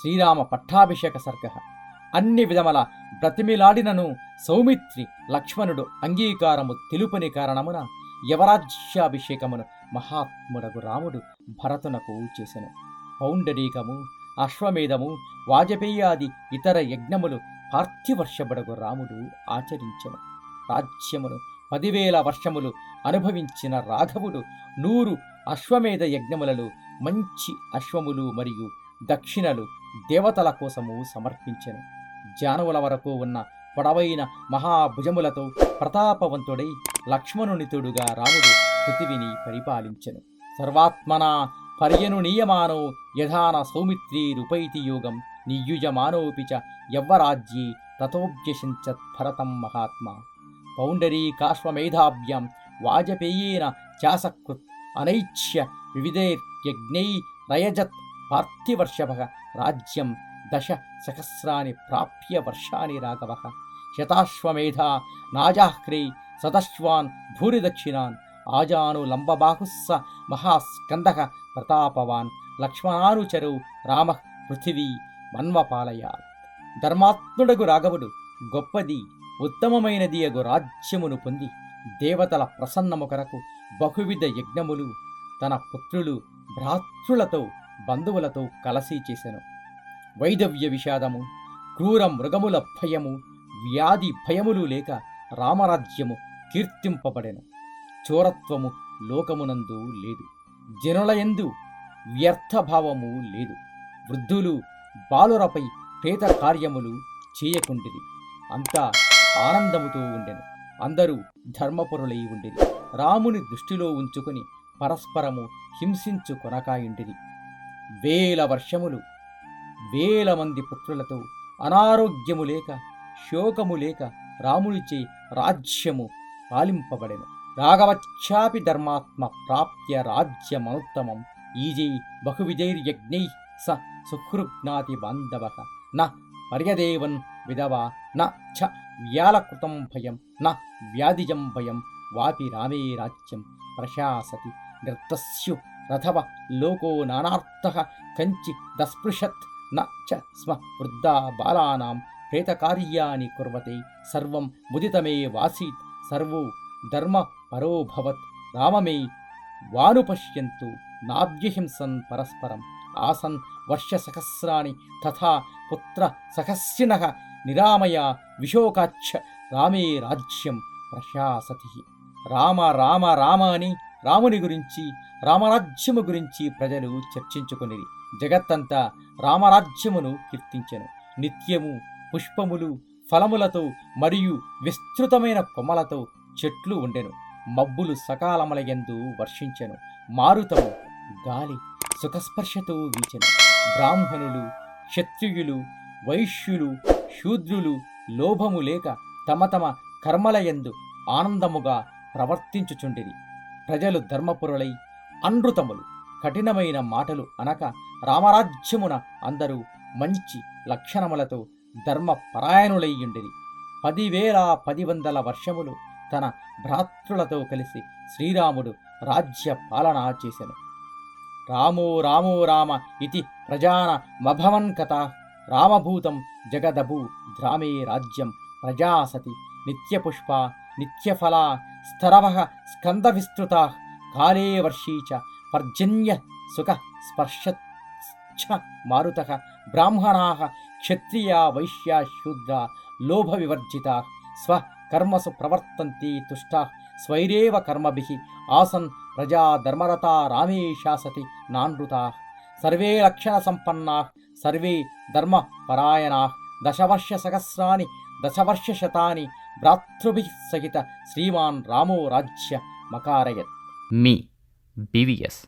శ్రీరామ పట్టాభిషేక సర్గ. అన్ని విధముల బ్రతిమిలాడినను సౌమిత్రి లక్ష్మణుడు అంగీకారము తెలుపని కారణమున యవరాజ్యాభిషేకమును మహాత్ముడగు రాముడు భరతునకు చేసెను. పౌండరీకము అశ్వమేధము వాజపేయాది ఇతర యజ్ఞములు పార్థివర్షబడగు రాముడు ఆచరించెను. రాజ్యమును పదివేల వర్షములు అనుభవించిన రాఘవుడు నూరు అశ్వమేధ యజ్ఞములలో మంచి అశ్వములు మరియు దక్షిణలు దేవతల కోసము సమర్పించెను. జానువుల వరకు ఉన్న పొడవైన మహాభుజములతో ప్రతాపవంతుడై లక్ష్మణునితుడుగా రాముడు పృథివిని పరిపాలించెను. సర్వాత్మన పర్యను నీయమానో యథాన సౌమిత్రీ రూపైతి యోగం నియుజమానోపి చ యవ్వరాజ్యే తతోభ్యసించత్ భరతం మహాత్మా. పౌండరీకాశ్వమేధాభ్యాం వాజపేయేన చాసకృత్ అనైచ్య వివిధైర్యజ్ఞై రయజత్ పార్థివర్షభ రాజ్యం దశ సహస్రాని ప్రాప్య వర్షాని రాఘవ శతాశ్వమేధ నాజాహ్రీ సతశ్వాన్ భూరిదక్షిణాన్ ఆజాను లంబబాహుస్స మహాస్కంద ప్రతాపవాన్ లక్ష్మణానుచరు రామ పృథివీ మన్వపాలయాత్ ధర్మాత్ముడగు రాఘవుడు గొప్పది ఉత్తమమైనది అగు రాజ్యమును పొంది దేవతల ప్రసన్నము కొరకు బహువిధ యజ్ఞములు తన పుత్రులు భ్రాతృలతో బంధువులతో కలసి చేసెను. వైదవ్య విషాదము క్రూర మృగముల భయము వ్యాధి భయములు లేక రామరాజ్యము కీర్తింపబడెను. చోరత్వము లోకమునందు లేదు. జనులయందు వ్యర్థభావము లేదు. వృద్ధులు బాలురపై ప్రేత కార్యములు చేయకుండిరి. అంతా ఆనందముతో ఉండెను. అందరూ ధర్మపరులై ఉండిరి. రాముని దృష్టిలో ఉంచుకొని పరస్పరము హింసించు కొనకాయుండిరి. వేల వర్షములు వేల మంది పుత్రులతో అనారోగ్యము లేక శోకము లేక రామునిచే రాజ్యము పాలింపబడెను. రాఘవచ్చాపి ధర్మాత్మ ప్రాప్య రాజ్యమనుత్తమం. ఈజై బహువిజైర్యజ్ఞై స సుహృజ్ఞాతి బాంధవ. న పర్యదేవన్ విధవా న ఛ వ్యాలకృతం భయం న వ్యాధిజం భయం వాపి రామే రాజ్యం ప్రశాసతి నిర్తస్యు నథవ లోకో నానార్థ కంచి దస్పృశత్ నచ్చ స్మ వృద్ధా బాలానాం ప్రేతకార్యాన్ని కుర్వతే సర్వం ముదితమే వాసీత్ సర్వో ధర్మ పరోభవత్ రామమే వానుపశ్యంతు నాభ్యహింసన్ పరస్పరం ఆసన్ వర్షసహస్రాణి తథా పుత్ర సహస్రిన నిరామయ విశోకాచ్చ రామే రాజ్యం ప్రశాసతి రామ రామ రామ అని రాముని గురించి రామరాజ్యము గురించి ప్రజలు చర్చించుకునేది జగత్తంతా రామరాజ్యమును కీర్తించెను. నిత్యము పుష్పములు ఫలములతో మరియు విస్తృతమైన కొమ్మలతో చెట్లు ఉండెను. మబ్బులు సకాలములయందు వర్షించెను. మారుతము గాలి సుఖస్పర్శతో వీచెను. బ్రాహ్మణులు క్షత్రియులు వైశ్యులు శూద్రులు లోభము లేక తమ తమ కర్మలయందు ఆనందముగా ప్రవర్తించుచుండిరి. ప్రజలు ధర్మపురులై అనృతములు కఠినమైన మాటలు అనక రామరాజ్యమున అందరూ మంచి లక్షణములతో ధర్మపరాయణులయ్యుండిరి. పదివేల పది వందల వర్షములు తన భ్రాతృలతో కలిసి శ్రీరాముడు రాజ్య పాలన చేశాను రామో రామో రామ ఇది ప్రజాన మభవన్ కథ. రామభూతం జగదభూ ద్రామే రాజ్యం ప్రజాసతి నిత్యపుష్ప నిత్యఫలా స్థరవ స్కంద విస్తృత కాలే వర్షీచ పర్జన్య సుఖ స్పర్శ మారుత బ్రాహ్మణా క్షత్రియా వైశ్యా శూద్ర లోభ వివర్జిత స్వకర్మసు ప్రవర్తంతి తుష్టా స్వైరేవ కర్మభి ఆసన్ ప్రజా ధర్మరతా రామే శాసతి నానృతా సర్వే లక్షణ సంపన్నా సర్వే ధర్మ పరాయణా దశవర్ష సహస్రాని దశవర్ష శతాని భ్రాతృభి సహిత శ్రీమాన్ రామో రాజ్య మకారయత్ me, BVS.